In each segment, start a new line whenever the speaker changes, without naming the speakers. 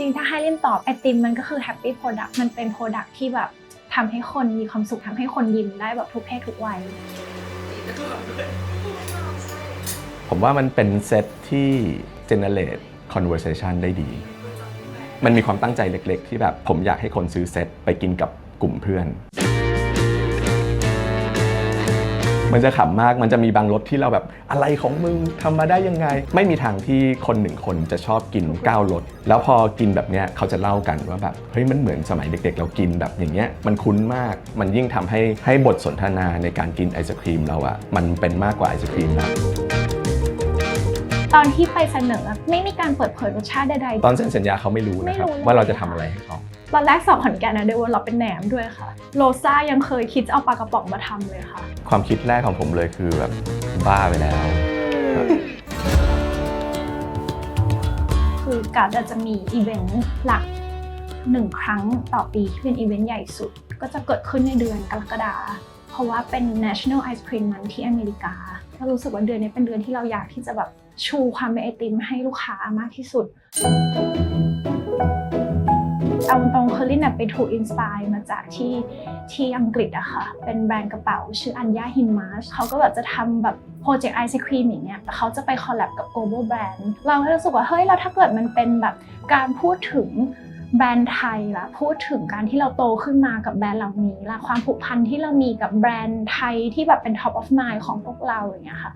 ริงๆ ถ้าให้เล่นตอบไอติมมันก็คือแฮปปี้โปรดักต์มันเป็นโปรดักต์ที่แบบทำให้คนมีความสุขทำให้คนยิ้มได้แบบทุกเพศทุกวัย
ผมว่ามันเป็นเซตที่ generate conversation ได้ดี มันมีความตั้งใจเล็กๆ ที่แบบผมอยากให้คนซื้อเซตไปกินกับกลุ่มเพื่อน มันจะขำมากมันจะมีบางรสที่เราแบบอะไรของมึงทำมาได้ยังไง ไม่มีทางที่คนหนึ่งคนจะชอบกิน9รสแล้วพอกินแบบเนี้ยเขาจะเล่ากันว่าแบบเฮ้ยมันเหมือนสมัยเด็ก ๆ เรากินแบบอย่างเงี้ยมันคุ้นมากมันยิ่งทำให้ให้บทสนทนาในการกินไอศครีมเราอะมันเป็นมากกว่าไอศครีมนะ
ตอนที่ไปเสนอไม่มีการเปิดเผยรสชาติใด
ตอนเซ็นสัญญาเขาไม่รู้นะครับ
ไม่รู้เลย
ว่าเราจะทำอะไรให้เขา
ๆ ตอนแรกสอบขอนแก่นนะเดวเราเป็นแหนมด้วยค่ะ โลซ่ายังเคยคิดจะเอาปลากระป๋องมาทำเลยค่ะ
ความคิดแรกของผมเลยคือแบบบ้าไปแล้ว
คือการดจะมีอีเวนต์หลักหนึ่งครั้งต่อปีที่เป็นอีเวนต์ใหญ่สุด ก็จะเกิดขึ้นในเดือนกรกฎาคมเพราะว่าเป็น National Ice Cream Month ที่อเมริกาก็รู้สึกว่าเดือนนี้เป็นเดือนที่เราอยากที่จะแบบชูความเป็นไอติมให้ลูกค้ามากที่สุด เอาตรงคือลินน่ะไปถูกอินสปายมาจากที่ที่อังกฤษอะค่ะ เป็นแบรนด์กระเป๋าชื่ออัญญาฮินมาสเขาก็แบบจะทำแบบโปรเจกต์ไอศครีมอย่างเงี้ยแต่เขาจะไปคอลแลบกับ global brand เราก็รู้สึกว่าเฮ้ยเราถ้าเกิดมันเป็นแบบการพูดถึงแบรนด์ไทยละพูดถึงการที่เราโตขึ้นมากับแบรนด์เหล่านี้ละความผูกพันที่เรามีกับแบรนด์ไทยที่แบบเป็น top of mind ของพวกเราอย่างเงี้ยค่ะ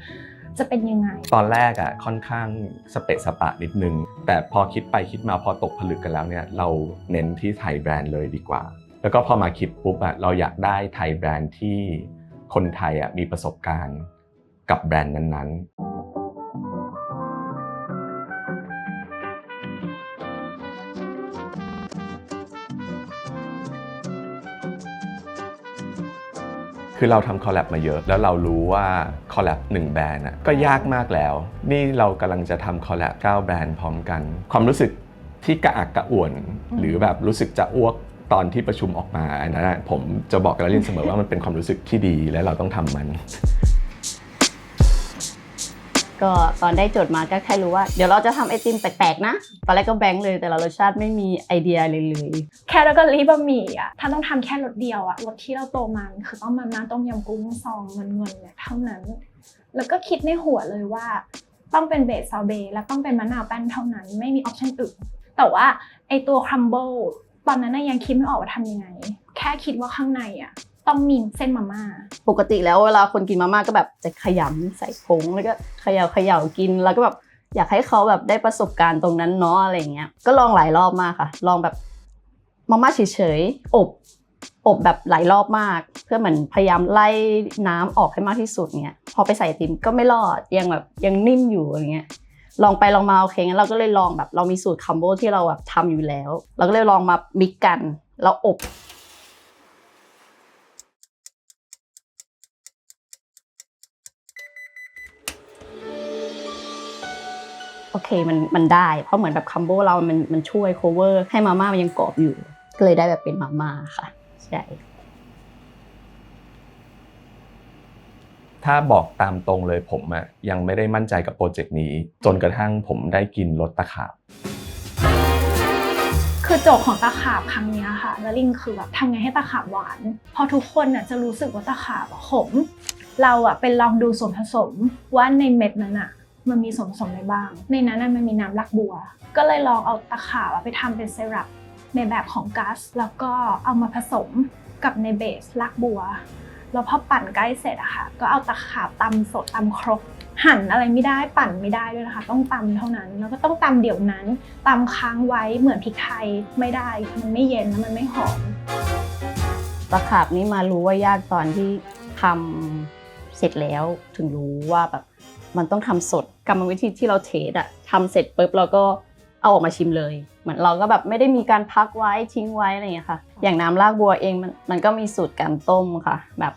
จะเป็นยังไง
ตอนแรกอะค่อนข้างสเปะสปะนิดนึง แต่พอคิดไปคิดมาพอตกผลึกกันแล้วเนี่ยเราเน้นที่ไทยแบรนด์เลยดีกว่า แล้วก็พอมาคิดปุ๊บอะเราอยากได้ไทยแบรนด์ที่คนไทยอะมีประสบการณ์กับแบรนด์นั้นๆ คือเราทำคอลแลบมาเยอะ แล้วเรารู้ว่าคอลแลบหนึ่งแบรนด์อะก็ยากมากแล้ว นี่เรากำลังจะทำคอลแลบ9แบรนด์พร้อมกัน ความรู้สึกที่กระอักกระอ่วน หรือแบบรู้สึกจะอ้วกตอนที่ประชุมออกมาอันนั้นผมจะบอกกับลลินเสมอว่ามันเป็นความรู้สึกที่ดีและเราต้องทำมัน
ก็ตอนได้โจทย์มาก็แค่รู้ว่าเดี๋ยวเราจะทำไอติมแปลกๆนะ ตอนแรกก็แบงค์เลยแต่ละรสชาติไม่มีไอเดียเลยเลย
แครอทลีบะหมี่อะถ้าต้องทำแค่รสเดียวอะรสที่เราโตมาคือต้องมาม่าต้มยำกุ้งซองเงินเงินๆเนี่ยเท่านั้น แล้วก็คิดในหัวเลยว่า ต้องเป็นเบสซอเบและต้องเป็นมะนาวแป้นเท่านั้น ไม่มีออปชั่นอื่นแต่ว่าไอตัวครัมเบิลตอนนั้นยังคิดไม่ออกว่าทำยังไง แค่คิดว่าข้างในอะ ต้องมีเส้นมาม่า
ปกติแล้วเวลาคนกินมาม่าก็แบบจะขยำใส่ผงแล้วก็เขย่าเขย่ากินแล้วก็แบบอยากให้เขาแบบได้ประสบการณ์ตรงนั้นเนาะอะไรเงี้ย ก็ลองหลายรอบมากค่ะ ลองแบบมาม่าเฉยๆอบอบแบบหลายรอบมาก เพื่อเหมือนพยายามไล่น้ำออกให้มากที่สุดเงี้ยพอไปใส่ติมก็ไม่รอดยังแบบยังนิ่มอยู่อะไรเงี้ยลองไปลองมาโอเคงั้นเราก็เลยลองแบบเรามีสูตรคัมโบที่เราแบบทำอยู่แล้ว เราก็เลยลองมามิกกันแล้วอบ โอเคมันมันได้ เพราะเหมือนแบบคัมโบเรามันมันช่วย cover ให้มาม่ามันยังกรอบอยู่ ก็เลยได้แบบเป็นมาม่าค่ะ ใช่
ถ้าบอกตามตรงเลยผมอะยังไม่ได้มั่นใจกับโปรเจกต์นี้ จนกระทั่งผมได้กินรสตะขาบ
คือโจทย์ของตะขาบครั้งเนี้ยค่ะ แล้วลิงคือแบบทำไงให้ตะขาบหวาน พอทุกคนน่ะจะรู้สึกว่าตะขาบอะขม เราอะเป็นลองดูส่วนผสมว่าในเม็ดนั้นอะ มันมีส่วนผสมอะไรบ้าง ในนั้นมันมีน้ำรากบัว ก็เลยลองเอาตะขาบไปทำเป็นเซรั่มในแบบของกัส แล้วก็เอามาผสมกับในเบสรากบัว แล้วพอปั่นใกล้เสร็จอะค่ะ ก็เอาตะขาบตำสดตำครก หั่นอะไรไม่ได้ปั่นไม่ได้ด้วยนะคะ ต้องตำเท่านั้น แล้วก็ต้องตำเดี๋ยวนั้นตำค้างไว้เหมือนพริกไทยไม่ได้ มันไม่เย็นแล้วมันไม่หอม
ตะขาบนี้มารู้ว่ายากตอนที่ทำเสร็จแล้วถึงรู้ว่าแบบ มันต้องทำสดกรรมวิธีที่เราเทสอะทำเสร็จปุ๊บเราก็เอาออกมาชิมเลย เหมือนเราก็แบบไม่ได้มีการพักไว้ทิ้งไว้อะไรอย่างเงี้ค่ะ อย่างน้ำรากบัวเองมันมันก็มีสูตรการต้มค่ะ แบบ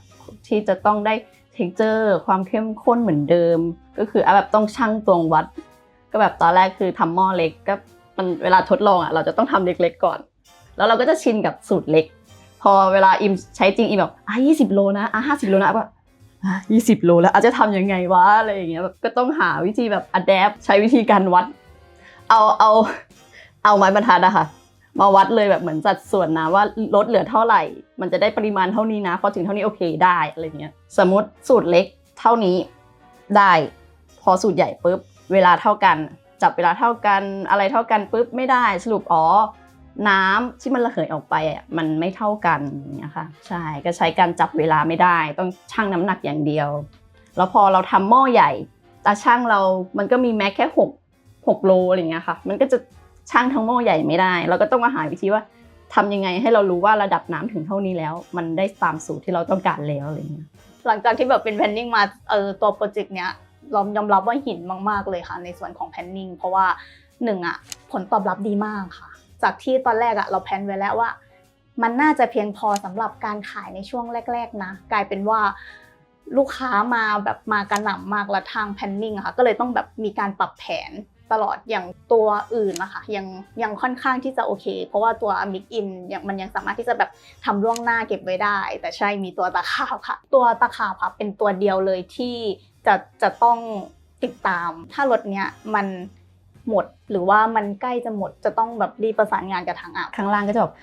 ที่จะต้องได้ texture ความเข้มข้นเหมือนเดิม ก็คือเอาแบบต้องชั่งตวงวัด ก็แบบตอนแรกคือทำหม้อเล็กก็มันเวลาทดลองอะเราจะต้องทำเล็กๆก่อน แล้วเราก็จะชินกับสูตรเล็ก พอเวลาอิมใช้จริงอิมแบบอะยี่สิบโลนะอะห้าสิบโลนะแบบอะ ยี่สิบโลแล้วอาจจะทำยังไงวะอะไรอย่างเงี้ยแบบก็ต้องหาวิธีแบบอัดแอปใช้วิธีการวัด เอาเอาเอาไม้บรรทัดอะค่ะ มาวัดเลยแบบเหมือนสัดส่วนนะว่าลดเหลือเท่าไหร่ มันจะได้ปริมาณเท่านี้นะพอถึงเท่านี้โอเคได้อะไรเงี้ยสมมติสูตรเล็กเท่านี้ได้ พอสูตรใหญ่ปุ๊บเวลาเท่ากัน จับเวลาเท่ากันอะไรเท่ากันปุ๊บไม่ได้สรุปอ๋อ น้ำที่มันระเหยออกไปอะมันไม่เท่ากันเงี้ยค่ะใช่ก็ใช้การจับเวลาไม่ได้ ต้องชั่งน้ำหนักอย่างเดียว แล้วพอเราทำหม้อใหญ่ตาช่างเรามันก็มีแม้แค่หกหกโลอะไรเงี้ยค่ะ มันก็จะช่างทั้งหม้อใหญ่ไม่ได้ เราก็ต้องมาหาวิธีว่าทำยังไงให้เรารู้ว่าระดับน้ำถึงเท่านี้แล้ว มันได้ตามสูตรที่เราต้องการแล้วอะไรเงี้ย
หลังจากที่แบบเป็นแพนนิ่งมาเออตัวโปรเจกต์เนี้ยเรายอมรับว่าหินมาก ๆเลยค่ะ ในส่วนของแพนนิ่งเพราะว่าหนึ่งอะผลตอบรับดีมากค่ะ จากที่ตอนแรกอะเราแพลนไว้แล้วว่า มันน่าจะเพียงพอสำหรับการขายในช่วงแรก ๆ นะ กลายเป็นว่าลูกค้ามาแบบมากระหน่ำมากและทางแพนนิ่งอะค่ะก็เลยต้องแบบมีการปรับแผนตลอดอย่างตัวอื่นนะคะยังยังค่อนข้างที่จะโอเค เพราะว่าตัวมิกอินยังมันยังสามารถที่จะแบบทำล่วงหน้าเก็บไว้ได้ แต่ใช่มีตัวตะขาบค่ะ ตัวตะขาบค่ะเป็นตัวเดียวเลยที่จะจะต้องติดตาม ถ้ารถเนี้ยมัน หมด หรือว่ามันใกล้จะหมดจะต้องแบบรีบประสานงานกับทางอ่าว
ข้างล่างก็จะบอก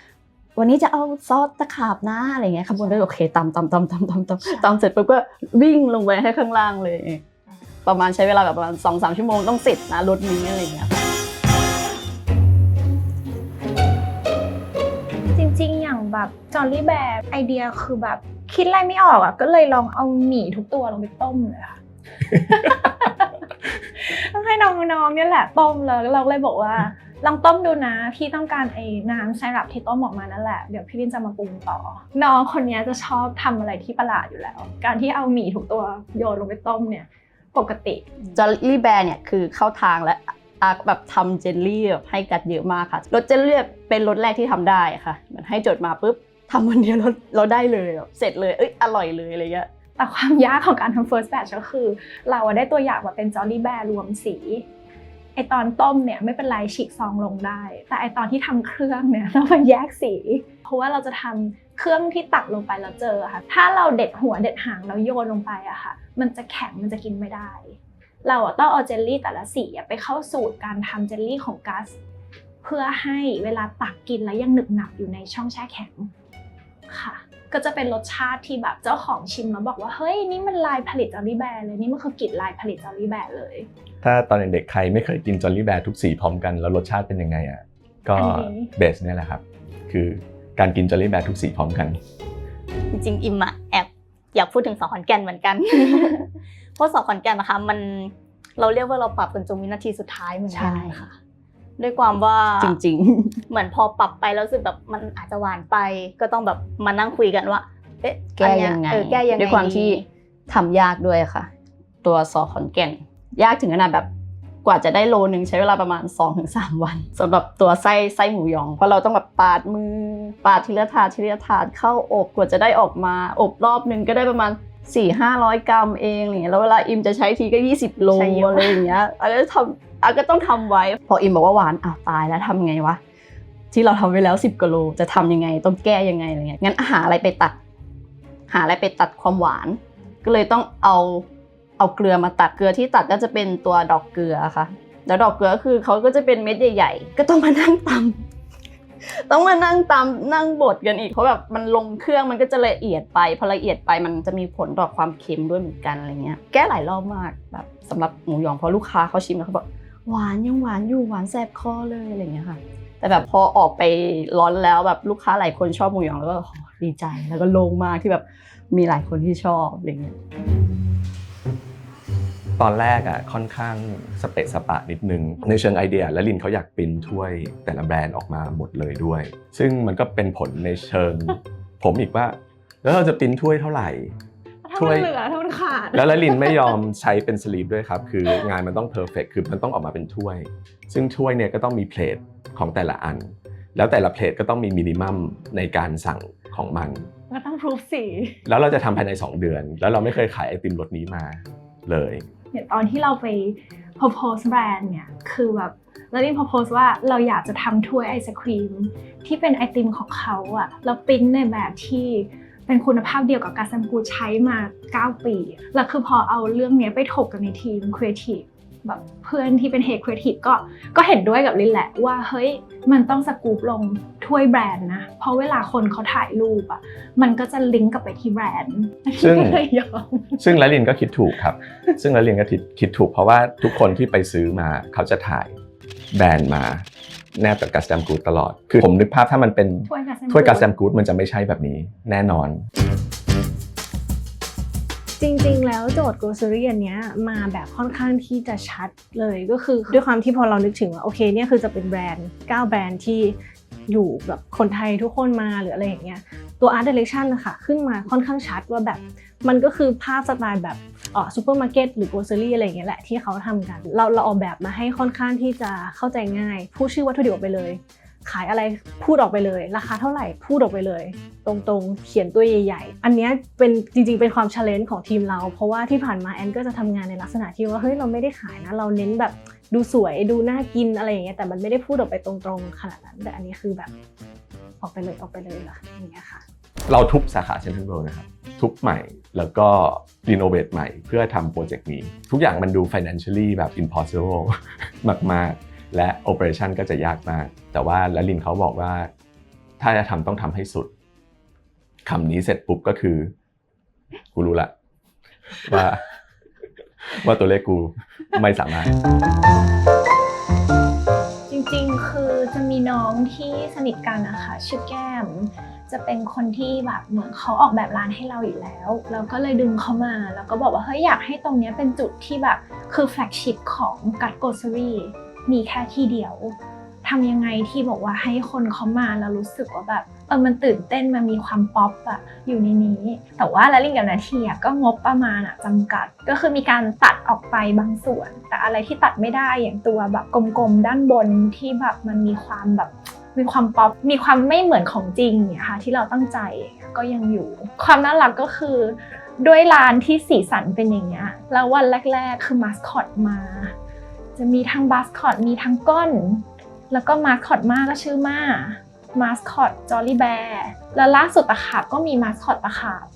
วันนี้จะเอาซอสตะขาบนะอะไรเงี้ยขบวนก็โอเคตำตำตำตำตำตำตำเสร็จปุ๊บก็วิ่งลงไปให้ข้างล่างเลย ประมาณใช้เวลาแบบประมาณสองสามชั่วโมงต้องเสร็จนะรถนี้อะไรเงี้ยค่ะ
จริงๆ อย่างแบบจอร์ลี่แบร์ไอเดียคือแบบคิดอะไรไม่ออกอะก็เลยลองเอาหมี่ทุกตัวลงไปต้มเลยค่ะ ต้องให้น้องๆเนี่ยแหละต้มเลยแล้วเราก็เลยบอกว่า ลองต้มดูนะ พี่ต้องการไอ้น้ำไซรัปที่ต้มออกมานั่นแหละ เดี๋ยวพี่ลินจะมาปรุงต่อ น้องคนนี้จะชอบทำอะไรที่ประหลาดอยู่แล้ว การที่เอาหมี่ทุกตัวโยนลงไปต้มเนี่ย ปกติ
จอร์ลี่แบร์เนี่ยคือเข้าทางและอาแบบทำเจลลี่แบบให้กัดเยอะมากค่ะรสเจลลี่เป็นรสแรกที่ทำได้ค่ะเหมือนให้จดมาปุ๊บทำวันเดียวเราเราได้เลยแบบเสร็จเลยเอ้ยอร่อยเลยอะไรเงี้ย
แต่ความยากของการทำ first batch ก็คือ เราได้ตัวอย่างมาเป็นจอรี่แบร์รวมสีไอตอนต้มเนี่ยไม่เป็นไรฉีกซองลงได้ แต่ไอตอนที่ทำเครื่องเนี่ยต้องมาแยกสี เพราะว่าเราจะทำเครื่องที่ตักลงไปแล้วเจอค่ะ ถ้าเราเด็ดหัวเด็ดหางแล้วโยนลงไปอะค่ะ มันจะแข็งมันจะกินไม่ได้ เราต้องเอาเจลลี่แต่ละสีไปเข้าสูตรการทำเจลลี่ของกัสเพื่อให้เวลาตักกินแล้วยังหนึบหนับอยู่ในช่องแช่แข็งค่ะ ก็จะเป็นรสชาติที่แบบเจ้าของชิมแล้วบอกว่าเฮ้ยนี่มันลายผลิตจอร์ลี่แบร์เลยนี่มันคือกลิ่นลายผลิตจอร์ลี่แบร์เลย
ถ้าตอนเด็กๆใครไม่เคยกินจอลลี่แบร์ทุกสีพร้อมกันแล้วรสชาติเป็นยังไงอะก็
อันนี้
เบสเนี่ยแหละครับ คือการกินจอลลี่แบร์ทุกสีพร้อมกัน
จริงๆอิมอะแอบอยากพูดถึงสาวขอนแก่นเหมือนกัน เพราะสาวขอนแก่นนะคะมันเราเรียกว่าเราปรับกันจนวินาทีสุดท้ายเหมือนกันค่ะ ด้วยความว่า
จริง
เหมือนพอปรับไปแล้วรู้สึกแบบมันอาจจะหวานไป ก็ต้องแบบมานั่งคุยกันว่า เอ๊ะ
ๆแก้
อันเนี้
ยังไง
เออแก้ยังไง
ด้วยความที่
ดี
ทำยากด้วยค่ะ ตัวซอสขอนแก่น ยากถึงขนาดแบบกว่าจะได้โลนึงใช้เวลาประมาณ 2-3 วันสำหรับตัวไส้ไส้หมูยอง เพราะเราต้องแบบปาดมือ ปาดทีละถาดทีละถาดเข้าอบกว่าจะได้ออกมาอบรอบนึงก็ได้ประมาณ4 5 0 0กรัมเองอะไรเงี้ยแล้วเวลาอิมจะใช้ทีก็20โล
ใช้เยอะ
อะไรอย่างเงี้ยอันก็ทำ อันก็ต้องทำไว้ พออิมบอกว่าหวานอะตายแล้วทำไงวะที่เราทำไว้แล้ว 10กิโลจะทำยังไง ต้องแก้ยังไงอะไรเงี้ยงั้นหาอะไรไปตัด หาอะไรไปตัดความหวาน ก็เลยต้องเอาเอาเกลือมาตัดเกลือที่ตัดก็จะเป็นตัวดอกเกลือค่ะ แล้วดอกเกลือคือเขาก็จะเป็นเม็ดใหญ่ ๆ ก็ต้องมานั่งตำต้องมานั่งตำนั่งบดกันอีกเพราะแบบมันลงเครื่องมันก็จะละเอียดไปพอละเอียดไปมันจะมีผลต่อความเค็มด้วยเหมือนกันอะไรเงี้ย แก้หลายรอบมากแบบสำหรับหมูหยองเพราะลูกค้าเขาชิมแล้วเขาบอก หวานยังหวานอยู่หวานแสบคอเลยอะไรเงี้ยค่ะ แต่แบบพอออกไปร้อนแล้วแบบลูกค้าหลายคนชอบหมูหยองแล้วก็ดีใจแล้วก็โล่งมากที่แบบมีหลายคนที่ชอบอะไรเงี้ย
ตอนแรกอะค่อนข้างสเปะสปะนิดนึง ในเชิงไอเดีย และลินเขาอยากปริ้นถ้วยแต่ละแบรนด์ออกมาหมดเลยด้วย ซึ่งมันก็เป็นผลในเชิง ผมอีกว่า แล้วเราจะปริ้นถ้วยเท่าไหร่
ถ้า
ถ้ว
มั
ย
นเหลือถ้ามันขาด
แล้วละลินไม่ยอมใช้เป็นสลีปด้วยครับ คืองานมันต้องเพอร์เฟกคือมันต้องออกมาเป็นถ้วย ซึ่งถ้วยเนี่ยก็ต้องมีเพลทของแต่ละอัน แล้วแต่ละเพลทก็ต้องมีมินิมัมในการสั่งของมัน
ก็ต้องพรูฟสี
แล้วเราจะทำภายใน 2 เดือน แล้วเราไม่เคยขายไอติมรสนี้มาเลย
เนี่ยตอนที่เราไป propose แบรนด์เนี่ยคือแบบเราได้ propose ว่าเราอยากจะทำถ้วยไอศครีมที่เป็นไอติมของเขาอะเราปริ้นในแบบที่ เป็นคุณภาพเดียวกับกาซัมกูใช้มา 9 ปีอะแล้วคือพอเอาเรื่องเนี้ยไปถกกันในทีมครีเอทีฟแบบเพื่อนที่เป็นเฮดครีเอทีฟก็ก็เห็นด้วยกับลินแหละว่าเฮ้ยมันต้องสกูปลงถ้วยแบรนด์นะ เพราะเวลาคนเขาถ่ายรูปอะมันก็จะลิงก์กลับไปที่แบรนด์
ซึ่ง
ไม่เลยยอม
ซึ่งละลินก็คิดถูกครับ ซึ่งละลินก็คิดคิดถูกเพราะว่าทุกคนที่ไปซื้อมาเขาจะถ่ายแบรนด์มา แนบกับกัสแตมกูดตลอด คือผมนึกภาพถ้ามันเป็น
ถ้วยกัส
ถ้วยกัสแตมกูดมันจะไม่ใช่แบบนี้แน่นอน
จริงๆ แล้วโจทย์ grocery อันเนี้ยมาแบบค่อนข้างที่จะชัดเลยก็คือด้วยความที่พอเรานึกถึงว่าโอเคเนี่ยคือจะเป็นแบรนด์ 9 แบรนด์ที่อยู่แบบคนไทยทุกคนมาหรืออะไรอย่างเงี้ยตัว art direction นะคะขึ้นมาค่อนข้างชัดว่าแบบมันก็คือภาพสไตล์แบบเอ่อ ซูเปอร์มาร์เก็ตหรือ grocery อะไรอย่างเงี้ยแหละที่เขาทำกัน เราเราออกแบบมาให้ค่อนข้างที่จะเข้าใจง่าย พูดชื่อวัตถุดิบออกไปเลย ขายอะไรพูดออกไปเลย ราคาเท่าไหร่พูดออกไปเลย ตรงๆ เขียนตัวใหญ่ๆ อันนี้เป็นจริงๆเป็นความ challenge ของทีมเรา เพราะว่าที่ผ่านมาแอนก็จะทำงานในลักษณะที่ว่าเฮ้ยเราไม่ได้ขายนะเราเน้นแบบดูสวยดูน่ากินอะไรอย่างเงี้ยแต่มันไม่ได้พูดออกไปตรงๆ ขนาดนั้นแต่อันนี้คือแบบออกไปเลยออกไปเลยล่ะอย่างเงี้ยค่ะ
เราทุบสาขาเซ็นทรัลเวิลด์นะครับ ทุบใหม่แล้วก็รีโนเวทใหม่เพื่อทำโปรเจกต์นี้ ทุกอย่างมันดู financially แบบ impossible มาก ๆ และ operation ก็จะยากมาก แต่ว่าละลินเขาบอกว่า ถ้าจะทำต้องทำให้สุดคำนี้เสร็จปุ๊บก็คือ กูรู้ละว่า ว่าตัวเลขกูไม่สามารถ
ริงๆ คือจะมีน้องที่สนิทกันนะคะชื่อแก้ม จะเป็นคนที่แบบเหมือนเขาออกแบบร้านให้เราอยู่แล้วเราก็เลยดึงเขามาแล้วก็บอกว่าเฮ้ยอยากให้ตรงนี้เป็นจุดที่แบบคือแฟลกชิพของกัตโกซอรีมีแค่ที่เดียว ทำยังไงที่บอกว่าให้คนเขามาแล้วรู้สึกว่าแบบเออมันตื่นเต้นมันมีความป๊อปอะอยู่ในนี้ แต่ว่าแล้วลิงกับนาทีอะก็งบประมาณอะจำกัด ก็คือมีการตัดออกไปบางส่วน แต่อะไรที่ตัดไม่ได้อย่างตัวแบบกลมๆด้านบนที่แบบมันมีความแบบมีความป๊อป มีความไม่เหมือนของจริงเนี่ยค่ะที่เราตั้งใจก็ยังอยู่ ความน่ารักก็คือ ด้วยร้านที่สีสันเป็นอย่างเงี้ยแล้ววันแรก ๆ คือมาสคอตมา จะมีทั้งมาสคอตมีทั้งก้อน แล้วก็มาสคอตมาก็ชื่อมามาสคอตจอลลี่แบร์แล้วล่าสุดตะขาบก็มีมาสคอตตะขาบ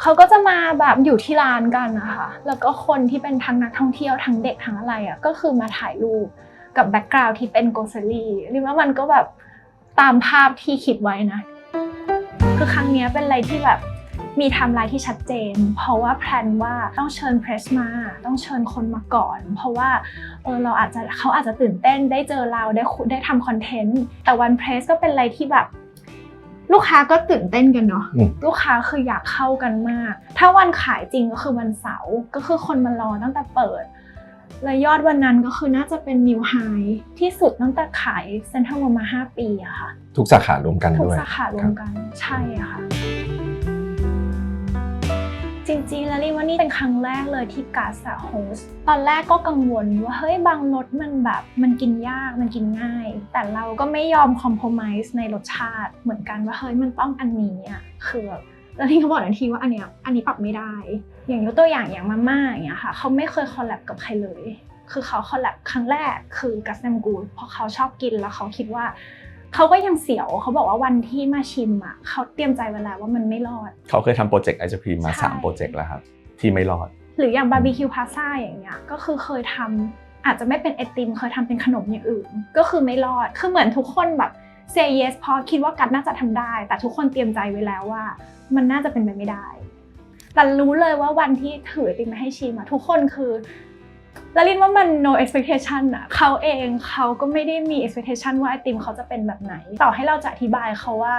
เขาก็จะมาแบบอยู่ที่ร้านกันนะคะแล้วก็คนที่เป็นทั้งนักท่องเที่ยวทั้งเด็กทั้งอะไรอะก็คือมาถ่ายรูปกับแบ็กกราวด์ที่เป็นโกเซ e รี่ริมว่ามันก็แบบตามภาพที่คิดไว้นะ คือครั้งนี้เป็นอะไรที่แบบ มีไทม์ไลน์ที่ชัดเจน เพราะว่าแพลนว่าต้องเชิญเพรสมา ต้องเชิญคนมาก่อน เพราะว่าเออเราอาจจะเขาอาจจะตื่นเต้นได้เจอเราได้คุยได้ทำคอนเทนต์แต่วันเพรสก็เป็นอะไรที่แบบลูกค้าก็ตื่นเต้นกันเนาะ
อืม
ลูกค้าคืออยากเข้ากันมาก ถ้าวันขายจริงก็คือวันเสาร์ก็คือคนมารอตั้งแต่เปิด และยอดวันนั้นก็คือน่าจะเป็นนิวไฮที่สุดตั้งแต่ขายเซ็นทรัลเวิลด์มา5ปีอะค่ะ
ทุกสาขารวมกัน
ทุก
ด้วย
สาขารวมกันใช่อะค่ะ จริงๆ แล้วนี่ว่านี่เป็นครั้งแรกเลยที่กาสอะโฮสตอนแรกก็กังวลว่าเฮ้ยบางรสมันแบบมันกินยากมันกินง่าย แต่เราก็ไม่ยอมคอม p r o m i s e ในรสชาติ เหมือนกันว่าเฮ้ยมันต้องอันนี้อะคือแบบแล้วที่เขาบอกทันทีว่าอันเนี้ยอันนี้ปรับไม่ได้ อย่างยกตัวอย่างอย่างมาม่าอย่างเงี้ยค่ะเขาไม่เคยคอลแลบกับใครเลย คือเขาคอลแลบครั้งแรกคือกัสแซมกูดเพราะเขาชอบกินแล้วเขาคิดว่า เขาก็ยังเสียวเขาบอกว่าวันที่มาชิมอะเขาเตรียมใจไว้แล้วว่ามันไม่รอด
เขาเคยทำโปรเจกต์ไอศครีมมา
ใช่
3โปรเจกต์แล้วครับ ที่ไม่รอด
หรืออย่างบาร์บีคิวพาซ่าอย่างเงี้ยก็คือเคยทำอาจจะไม่เป็นไอติมเคยทำเป็นขนมอย่างอื่น ก็คือไม่รอดคือเหมือนทุกคนแบบ say yes เพราะคิดว่ากัดน่าจะทำได้ แต่ทุกคนเตรียมใจไว้แล้วว่า มันน่าจะเป็นไปไม่ได้ แต่รู้เลยว่าวันที่ถือไอติมมาให้ชิมอะทุกคนคือ แล้วลินว่ามัน no expectation อะเขาเองเขาก็ไม่ได้มี expectation ว่าไอติมเขาจะเป็นแบบไหน ต่อให้เราจะอธิบายเขาว่า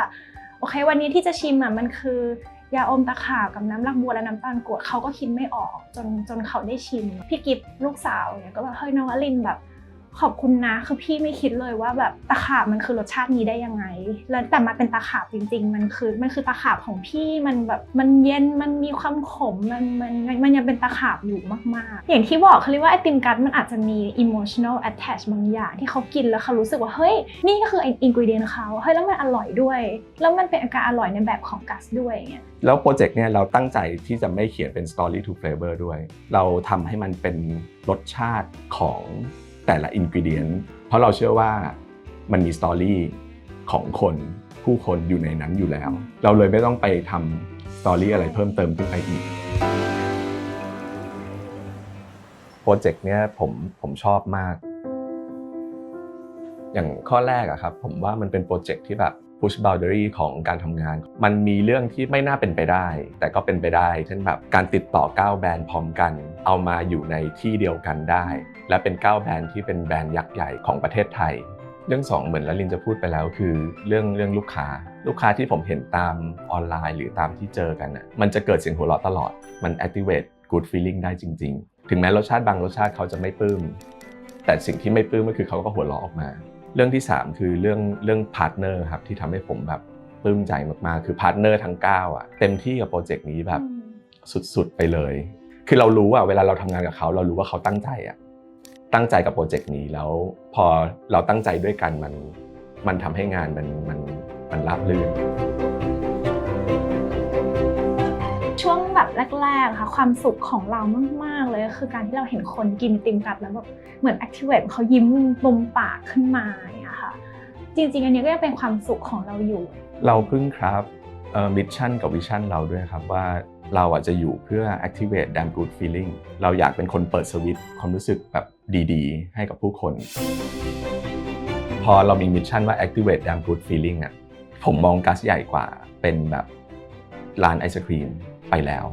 โอเค วันนี้ที่จะชิมอะมันคือยาอมตะขาบกับน้ำรักบัวและน้ำตาลกรวดเขาก็คิดไม่ออกจนจนเขาได้ชิม พี่กิฟลูกสาวเนี่ยก็แบบเฮ้ยน้องอลินแบบ ขอบคุณนะคือพี่ไม่คิดเลยว่าแบบตะขาบมันคือรสชาตินี้ได้ยังไง แล้วแต่มาเป็นตะขาบจริง ๆ มันคือมันคือตะขาบของพี่มันแบบมันเย็นมันมีความขมมันมันมันยังเป็นตะขาบอยู่มากๆ อย่างที่บอกเขาเรียกว่าไอติมกัดมันอาจจะมี emotional attach บางอย่างที่เขากินแล้วเขารู้สึกว่าเฮ้ยนี่ก็คืออินกิเดียนเขาเฮ้ยแล้วมันอร่อยด้วย แล้วมันเป็นอาการอร่อยในแบบของกัสด้วยอย่างเงี้ย
แล้วโปรเจกต์เนี่ยเราตั้งใจที่จะไม่เขียนเป็น story to flavor ด้วย เราทำให้มันเป็นรสชาติของ แต่ละอินกิเดียนเพราะเราเชื่อว่ามันมีสตอรี่ของคนผู้คนอยู่ในนั้นอยู่แล้ว เราเลยไม่ต้องไปทำสตอรี่อะไรเพิ่มเติมขึ้นไปอีกโปรเจกต์เนี้ยผมผมชอบมาก อย่างข้อแรกอะครับ ผมว่ามันเป็นโปรเจกต์ที่แบบ push boundary ของการทำงาน มันมีเรื่องที่ไม่น่าเป็นไปได้ แต่ก็เป็นไปได้ เช่นแบบการติดต่อ 9 แบรนด์พร้อมกัน เอามาอยู่ในที่เดียวกันได้ และเป็น 9 แบรนด์ที่เป็นแบรนด์ยักษ์ใหญ่ของประเทศไทย เรื่องสองเหมือนละลินจะพูดไปแล้วคือเรื่องเรื่องลูกค้า ลูกค้าที่ผมเห็นตามออนไลน์ หรือตามที่เจอกันน่ะมันจะเกิดเสียงหัวเราะตลอด มัน activate good feeling ได้จริง ๆ ถึงแม้รสชาติบางรสชาติเขาจะไม่ปลื้มแต่สิ่งที่ไม่ปลื้มก็คือเขาก็หัวเราะออกมา เรื่องที่ 3 คือเรื่องเรื่องพาร์ทเนอร์ครับที่ทำให้ผมแบบปลื้มใจมากๆ คือพาร์ทเนอร์ทั้ง9อะเต็มที่กับโปรเจกต์นี้แบบสุดๆไปเลย คือเรารู้ว่าเวลาเราทำงานกับเขา เรารู้ว่าเขาตั้งใจอะตั้งใจกับโปรเจกต์นี้แล้วพอเราตั้งใจด้วยกันมันมันทำให้งานมันมันมันราบรื่น
แรกๆค่ะความสุขของเรามากๆเลยก็คือการที่เราเห็นคนกินติมกับแล้วแบบเหมือน activate เขายิ้มมุมปากขึ้นมาอย่างเงี้ยค่ะจริงๆ อันนี้ก็ยังเป็นความสุขของเราอยู่
เราพิ่งครับมิชชั่นกับวิชั่นเราด้วยครับว่าเราอะจะอยู่เพื่อ activate damn good feeling เราอยากเป็นคนเปิดสวิตช์ความรู้สึกแบบดีๆ ให้กับผู้คน พอเรามีมิชชั่นว่า activate damn good feeling อะผมมองกัสใหญ่กว่าเป็นแบบร้านไอศครีมไปแล้ว